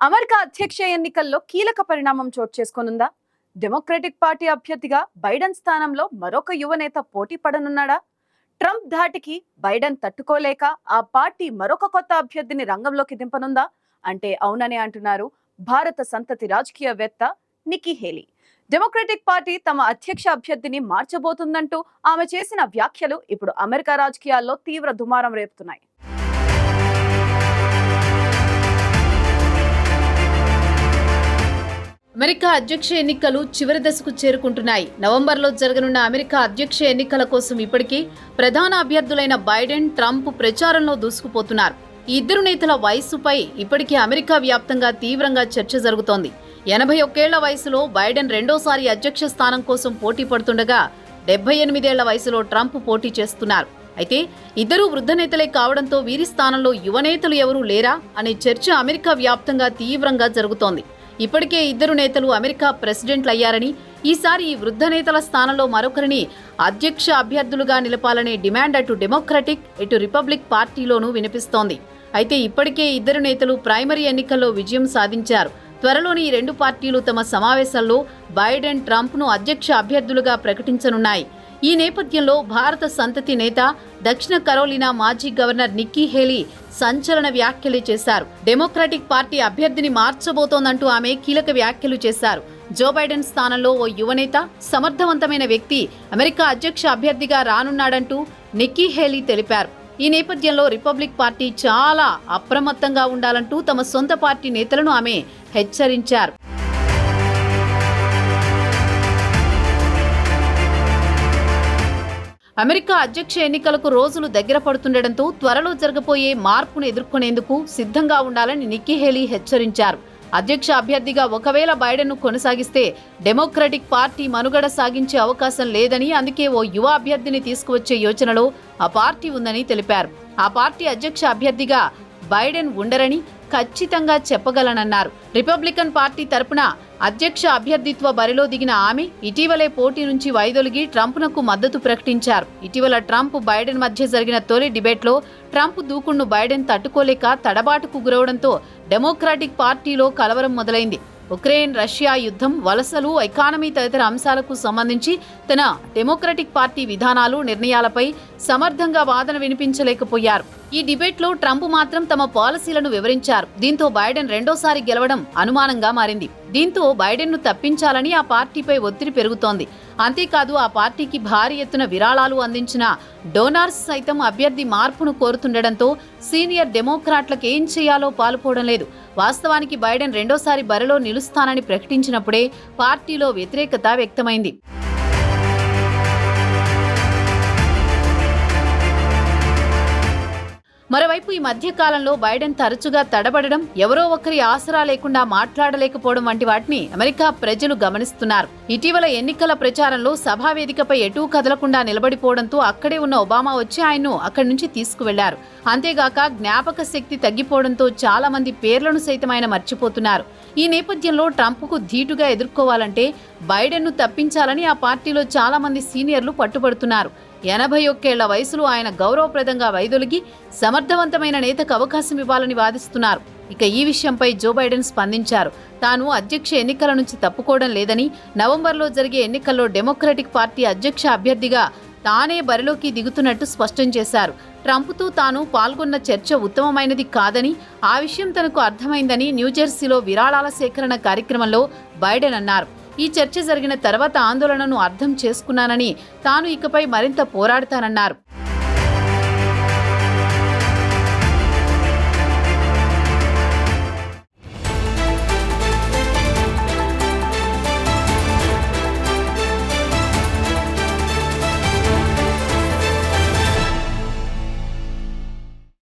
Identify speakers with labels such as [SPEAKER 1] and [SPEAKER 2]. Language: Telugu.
[SPEAKER 1] అమెరికా అధ్యక్ష ఎన్నికల్లో కీలక పరిణామం చోటు చేసుకోనుందా? డెమోక్రటిక్ పార్టీ అభ్యర్థిగా బైడెన్ స్థానంలో మరొక యువనేత పోటీ పడనున్నాడా? ట్రంప్ ధాటికి బైడెన్ తట్టుకోలేక ఆ పార్టీ మరొక కొత్త అభ్యర్థిని రంగంలోకి దింపనుందా? అంటే అవుననే అంటున్నారు భారత సంతతి రాజకీయవేత్త నికీ హేలీ. డెమోక్రటిక్ పార్టీ తమ అధ్యక్ష అభ్యర్థిని మార్చబోతుందంటూ ఆమె చేసిన వ్యాఖ్యలు ఇప్పుడు అమెరికా రాజకీయాల్లో తీవ్ర దుమారం రేపుతున్నాయి.
[SPEAKER 2] అమెరికా అధ్యక్ష ఎన్నికలు చివరి దశకు చేరుకుంటున్నాయి. నవంబర్లో జరగనున్న అమెరికా అధ్యక్ష ఎన్నికల కోసం ఇప్పటికీ ప్రధాన అభ్యర్థులైన బైడెన్ ట్రంప్ ప్రచారంలో దూసుకుపోతున్నారు. ఈ ఇద్దరు నేతల వయస్సుపై ఇప్పటికీ అమెరికా వ్యాప్తంగా తీవ్రంగా చర్చ జరుగుతోంది. ఎనభై ఒక్కేళ్ళ వయసులో బైడెన్ రెండోసారి అధ్యక్ష స్థానం కోసం పోటీ పడుతుండగా డెబ్బై ఎనిమిదేళ్ళ వయసులో ట్రంప్ పోటీ చేస్తున్నారు. అయితే ఇద్దరూ వృద్ధ నేతలే కావడంతో వీరి స్థానంలో యువనేతలు ఎవరూ లేరా అనే చర్చ అమెరికా వ్యాప్తంగా తీవ్రంగా జరుగుతోంది. ఇప్పటికే ఇద్దరు నేతలు అమెరికా ప్రెసిడెంట్లు అయ్యారని ఈసారి ఈ వృద్ధ నేతల స్థానంలో మరొకరిని అధ్యక్ష అభ్యర్థులుగా నిలపాలనే డిమాండ్ అటు డెమోక్రటిక్ ఇటు రిపబ్లిక్ పార్టీలోనూ వినిపిస్తోంది. అయితే ఇప్పటికే ఇద్దరు నేతలు ప్రైమరీ ఎన్నికల్లో విజయం సాధించారు. త్వరలోని ఈ రెండు పార్టీలు తమ సమావేశాల్లో బైడెన్ ట్రంప్ను అధ్యక్ష అభ్యర్థులుగా ప్రకటించనున్నాయి. ఈ నేపథ్యంలో భారత సంతతి నేత దక్షిణ కరోలినా మాజీ గవర్నర్ నిక్కీ హేలీ సంచలన వ్యాఖ్యలు చేశారు. డెమోక్రాటిక్ పార్టీ అభ్యర్థిని మార్చబోతోందంటూ ఆమె కీలక వ్యాఖ్యలు చేశారు. జో బైడెన్ స్థానంలో ఓ యువనేత సమర్థవంతమైన వ్యక్తి అమెరికా అధ్యక్ష అభ్యర్థిగా రానున్నాడంటూ నిక్కీ హేలీ తెలిపారు. ఈ నేపథ్యంలో రిపబ్లిక్ పార్టీ చాలా అప్రమత్తంగా ఉండాలంటూ తమ సొంత పార్టీ నేతలను ఆమె హెచ్చరించారు. అమెరికా అధ్యక్ష ఎన్నికలకు రోజులు దగ్గర పడుతుండటంతో త్వరలో జరగబోయే మార్పును ఎదుర్కొనేందుకు సిద్ధంగా ఉండాలని నిక్కీ హేలీ హెచ్చరించారు. అధ్యక్ష అభ్యర్థిగా ఒకవేళ బైడెన్ను కొనసాగిస్తే డెమోక్రటిక్ పార్టీ మనుగడ సాగించే అవకాశం లేదని అందుకే ఓ యువ అభ్యర్థిని తీసుకువచ్చే యోచనలో ఆ పార్టీ ఉందని తెలిపారు. ఆ పార్టీ అధ్యక్ష అభ్యర్థిగా బైడెన్ ఉండరని ఖచ్చితంగా చెప్పగలనన్నారు. రిపబ్లికన్ పార్టీ తరపున అధ్యక్ష అభ్యర్థిత్వ బరిలో దిగిన ఆమె ఇటీవలే పోటీ నుంచి వైదొలిగి ట్రంప్నకు మద్దతు ప్రకటించారు. ఇటీవల ట్రంప్ బైడెన్ మధ్య జరిగిన తొలి డిబేట్లో ట్రంప్ దూకుడును బైడెన్ తట్టుకోలేక తడబాటుకు గురవడంతో డెమోక్రాటిక్ పార్టీలో కలవరం మొదలైంది. ఉక్రెయిన్ రష్యా యుద్ధం వలసలు ఎకానమీ తదితర అంశాలకు సంబంధించి తన డెమోక్రటిక్ పార్టీ విధానాలు నిర్ణయాలపై సమర్థంగా వాదన వినిపించలేకపోయారు. ఈ డిబేట్లో ట్రంప్ మాత్రం తమ పాలసీలను వివరించారు. దీంతో బైడెన్ రెండోసారి గెలవడం అనుమానంగా మారింది. దీంతో బైడెన్ను తప్పించాలని ఆ పార్టీపై ఒత్తిడి పెరుగుతోంది. అంతేకాదు ఆ పార్టీకి భారీ ఎత్తున విరాళాలు అందించిన డోనార్స్ సైతం అభ్యర్థి మార్పును కోరుతుండటంతో సీనియర్ డెమోక్రాట్లకు ఏం చేయాలో పాలుపోవడం లేదు. వాస్తవానికి బైడెన్ రెండోసారి బరిలో నిలుస్తానని ప్రకటించినప్పుడే పార్టీలో వ్యతిరేకత వ్యక్తమైంది. మరోవైపు ఈ మధ్యకాలంలో బైడెన్ తరచుగా తడబడడం ఎవరో ఒకరి ఆసరా లేకుండా మాట్లాడలేకపోవడం వంటి వాటిని అమెరికా ప్రజలు గమనిస్తున్నారు. ఇటీవల ఎన్నికల ప్రచారంలో సభా వేదికపై ఎటూ కదలకుండా నిలబడిపోవడంతో అక్కడే ఉన్న ఒబామా వచ్చి ఆయన్ను అక్కడి నుంచి తీసుకువెళ్ళారు. అంతేగాక జ్ఞాపక శక్తి తగ్గిపోవడంతో చాలా మంది పేర్లను సైతం ఆయన మర్చిపోతున్నారు. ఈ నేపథ్యంలో ట్రంప్కు ధీటుగా ఎదుర్కోవాలంటే బైడెన్ను తప్పించాలని ఆ పార్టీలో చాలా మంది సీనియర్లు పట్టుబడుతున్నారు. ఎనభై ఒక్కేళ్ళ వయసులో ఆయన గౌరవప్రదంగా వైదొలిగి సమర్థవంతమైన నేతకు అవకాశం ఇవ్వాలని వాదిస్తున్నారు. ఇక ఈ విషయంపై జో బైడెన్ స్పందించారు. తాను అధ్యక్ష ఎన్నికల నుంచి తప్పుకోవడం లేదని నవంబర్లో జరిగే ఎన్నికల్లో డెమోక్రటిక్ పార్టీ అధ్యక్ష అభ్యర్థిగా తానే బరిలోకి దిగుతున్నట్టు స్పష్టం చేశారు. ట్రంప్తో తాను పాల్గొన్న చర్చ ఉత్తమమైనది కాదని ఆ విషయం తనకు అర్థమైందని న్యూజెర్సీలో విరాళాల సేకరణ కార్యక్రమంలో బైడెన్ అన్నారు. ఈ చర్చ జరిగిన తర్వాత ఆందోళనను అర్థం చేసుకున్నానని తాను ఇకపై మరింత పోరాడతానన్నారు.